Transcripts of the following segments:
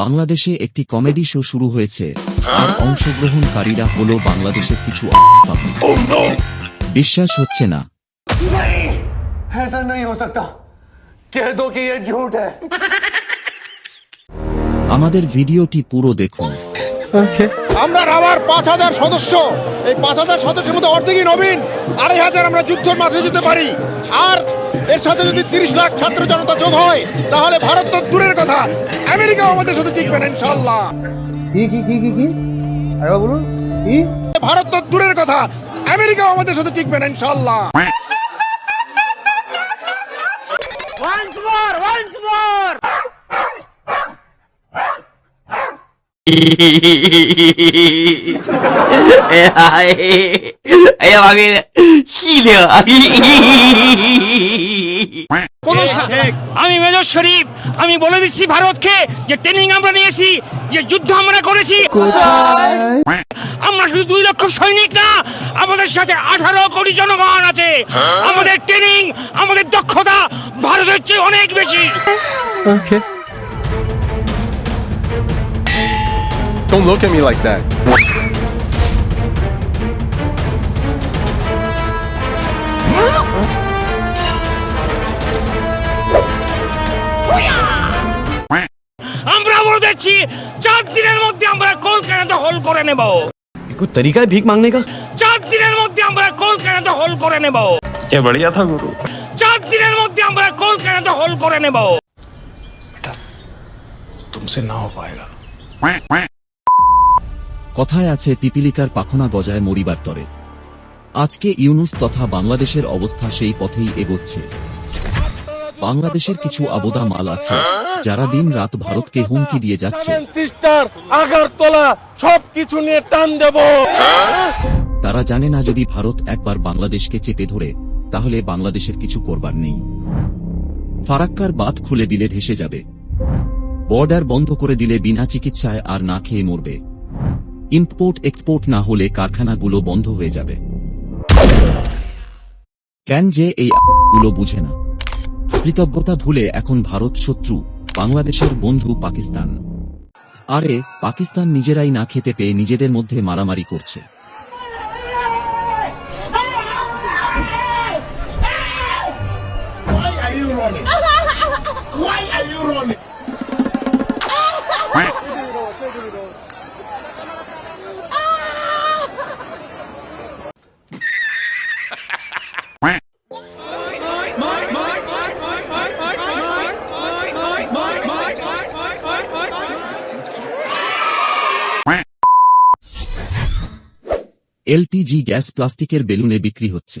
বাংলাদেশে একটি comedy show শুরু হয়েছে। আর অংশগ্রহণকারীরা হল বাংলাদেশের কিছু oh বিশ্বাস হচ্ছে না। আমাদের ভিডিওটি পুরো দেখুন। আমরা রাবার পাঁচ হাজার সদস্য। এই পাঁচ হাজার সদস্যের মধ্যে অর্ধেকই নবীন আড়াই হাজার আমরা যুদ্ধের মাঠে যেতে পারি। আর এর সাথে যদি তিরিশ লাখ ছাত্র জনতা যোগ হয় তাহলে ভারত তো দূরের কথা। আমেরিকাও আমাদের সাথে টিকবে না ইনশাল্লাহ কি কি কি কি কি? আরেকবার বলুন। কি? ভারত তো দূরের কথা আমেরিকাও আমাদের সাথে টিকবে না ইনশাল্লাহ 哎呀妈给气的！ কোন আমি মেজর শরীফ আমি বলে দিচ্ছি ভারতকে যে ট্রেনিং আমরা নিয়েছি যে যুদ্ধ আমরা করেছি আমরা শুধু দুই লক্ষ সৈনিক না আমাদের সাথে আঠারো কোটি জনগণ আছে আমাদের ট্রেনিং আমাদের দক্ষতা ভারতের চেয়ে অনেক বেশি Don't look at me like that. আমরা বলে দিচ্ছি চার দিনের মধ্যে আমরা কলকাতা দখল করে নেব कोई तरीका है भीख मांगने का চার দিনের মধ্যে আমরা কলকাতা দখল করে নেব क्या बढ़िया था गुरु চার দিনের মধ্যে আমরা কলকাতা দখল করে নেব কথায় আছে পিপিলিকার পাখনা গজায় মরিবার তরে। আজকে ইউনুস তথা বাংলাদেশের অবস্থা সেই পথেই এগোচ্ছে। বাংলাদেশের কিছু আবোদা মাল আছে যারা দিন রাত ভারতকে হুমকি দিয়ে যাচ্ছে। সিস্টার আগারতলা সব নিয়ে টান দেব। তারা জানে না যদি ভারত একবার বাংলাদেশকে চেপে ধরে তাহলে বাংলাদেশের কিছু করবার নেই। ফারাক্কার বাদ খুলে দিলে ভেসে যাবে। বর্ডার বন্ধ করে দিলে বিনা চিকিৎসায় আর না খেয়ে মরবে। ইম্পোর্ট এক্সপোর্ট না হলে কারখানাগুলো বন্ধ হয়ে যাবে। কেন যে এই গুলো বুঝে না? কৃতজ্ঞতা ভুলে এখন ভারত শত্রু বাংলাদেশের বন্ধু পাকিস্তান। আরে পাকিস্তান নিজেরাই না খেতে পেয়ে নিজেদের মধ্যে মারামারি করছে। এলপিজি গ্যাস প্লাস্টিকের বেলুনে বিক্রি হচ্ছে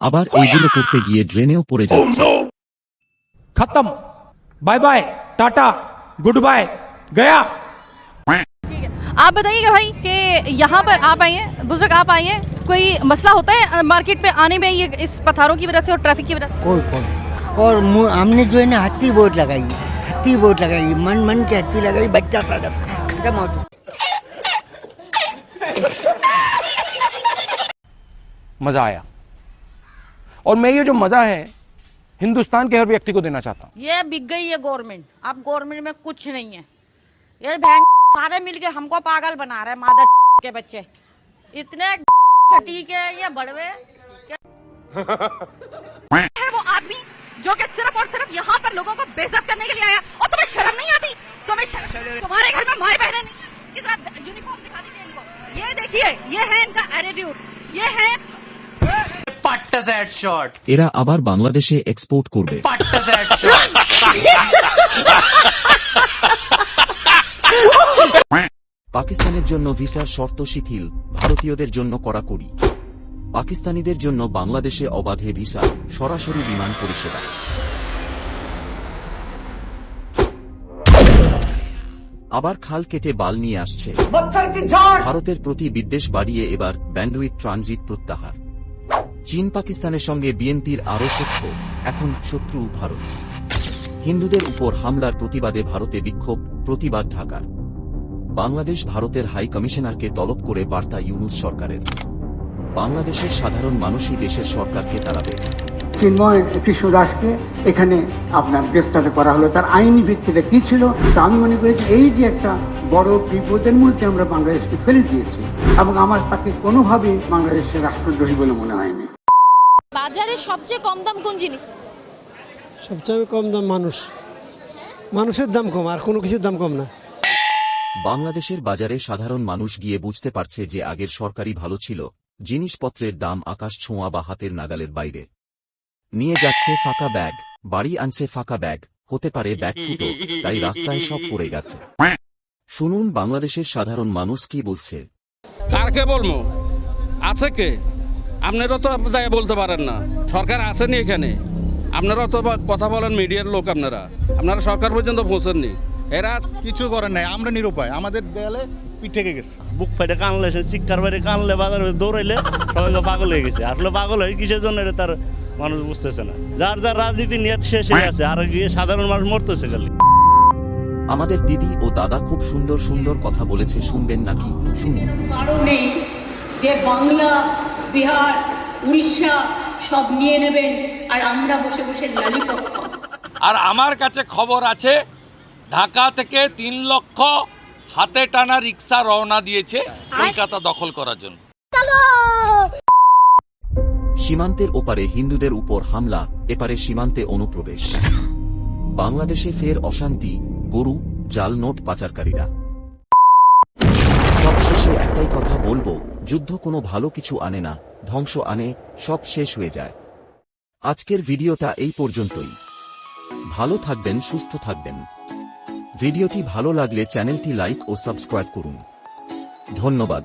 আবার এইগুলো করতে গিয়ে ড্রেনেও পড়ে যাচ্ছে खत्म bye bye tata goodbye गया आप बताइएगा भाई कि यहाँ पर आप आए हैं बुजुर्ग आप आए हैं कोई मसला होता है अ, मार्केट में आने में ये इस पत्थरों की वजह से और ट्रैफिक की वजह से कोई कोई और मु- हमने जो है ना हत्ती बोट लगाई हत्ती बोट लगाई मन मन के हत्ती लगाई बच्चा पैदा खत्म हो मज़ा आया। और मैं ये जो मज़ा है, हिंदुस्तान के हर व्यक्ति को देना चाहता हूँ। ये बिक गई है गवर्नमेंट। अब गवर्नमेंट में कुछ नहीं है। ये बहन, सारे मिलके हमको पागल बना रहे मादर के बच्चे। इतने फटीक है, ये बड़वे। है वो आदमी जो कि सिर्फ़ और सिर्फ़ यहाँ पर लोगों को बेइज्जत करने के लिए आया, और तुम्हें शर्म नहीं आती? तुम्हें शर्म तुम्हारे घर में माए बहने नहीं है। यूनिफॉर्म दिखा दीजिए इनको। ये देखिए, ये है इनका एटीट्यूड ये है পাট্টা এরা আবার বাংলাদেশে এক্সপোর্ট করবে। পাট্টা পাকিস্তানের জন্য ভিসার শর্ত শিথিল ভারতীয়দের জন্য কড়াকড়ি পাকিস্তানিদের জন্য বাংলাদেশে অবাধে ভিসা সরাসরি বিমান পরিষেবা। আবার খাল কেটে বাল নিয়ে আসছে। ভারতের প্রতি বিদ্বেষ বাড়িয়ে এবার ব্যান্ডউইথ ট্রানজিট প্রত্যাহার। চীন পাকিস্তানের সঙ্গে বিএনপির আরও শত্রু এখন শত্রু ভারত। হিন্দুদের উপর হামলার প্রতিবাদে ভারতে বিক্ষোভ, প্রতিবাদ ঢাকার। বাংলাদেশ ভারতের হাই কমিশনারকে তলব করে বার্তা ইউনুস সরকারের। বাংলাদেশের সাধারণ মানুষই দেশের সরকারকে তাড়াবে। চিন্ময় কৃষ্ণ দাসকে এখানে আপনার গ্রেফতার করা হলো। তার আইনি ভিত্তিটা কি ছিল, তা আমি মনে করি এই যে একটা বড় বিপদের মধ্যে আমরা বাংলাদেশকে ফেলে দিয়েছি, এবং আমার তাকে কোনোভাবেই বাংলাদেশের রাষ্ট্রদ্রোহী বলে মনে হয়নি। বাজারে সবচেয়ে কম দাম কোন জিনিস? সবচেয়ে কম দাম মানুষ। মানুষের দাম কম আর কোনো কিছুর দাম কম না। বাংলাদেশের বাজারে সাধারণ মানুষ গিয়ে বুঝতে পারছে যে আগের সরকারি ভালো ছিল জিনিসপত্রের দাম আকাশ ছোঁয়া বা হাতের নাগালের বাইরে। নিয়ে যাচ্ছে ফাঁকা ব্যাগ বাড়ি আনছে ফাঁকা ব্যাগ হতে পারে ব্যাগ ফুটো তাই রাস্তায় সব পড়ে গেছে। শুনুন বাংলাদেশের সাধারণ মানুষ কি বলছে। কারকে বলব? আছে কে? আপনারও তো যাই বলতে পারেন না। সরকার আসেনি এখানে। আপনারা তো বা- কথা বলেন মিডিয়ার লোক আপনারা। আপনারা সরকার পর্যন্ত পৌঁছাননি। এরা কিছু করেন নাই আমরা নিরুপায়। আমাদের দেয়ালে পিঠ থেকে গেছে। বুক ফাইটে কানলে সে চিৎকার বাইরে কানলে বাজারে দৌড়াইলে সবাই পাগল হয়ে গেছে। আসলে পাগল হয়ে কিসের জন্য এটা তার মানুষ বুঝতেছে না। যার যার রাজনীতি নিয়ে শেষ হয়ে আছে আর গিয়ে সাধারণ মানুষ মরতেছে খালি। আমাদের দিদি ও দাদা খুব সুন্দর সুন্দর কথা বলেছে শুনবেন নাকি? শুনুন। কারণে যে বাংলা বিহার উড়িষ্যা সব নিয়ে নেবেন আর আমরা বসে বসে লালিপপ আর আমার কাছে খবর আছে ঢাকা থেকে তিন লক্ষ হাতে টানা রিক্সা রওনা দিয়েছে কলকাতা দখল করার জন্য। সীমান্তের ওপারে হিন্দুদের উপর হামলা এপারে সীমান্তে অনুপ্রবেশ। বাংলাদেশে ফের অশান্তি গরু জাল নোট পাচারকারীরা। সবশেষে একটাই কথা বলব, যুদ্ধ কোনো ভালো কিছু আনে না, ধ্বংস আনে, সব শেষ হয়ে যায়। আজকের ভিডিওটা এই পর্যন্তই। ভালো থাকবেন, সুস্থ থাকবেন। ভিডিওটি ভালো লাগলে চ্যানেলটি লাইক ও সাবস্ক্রাইব করুন। ধন্যবাদ।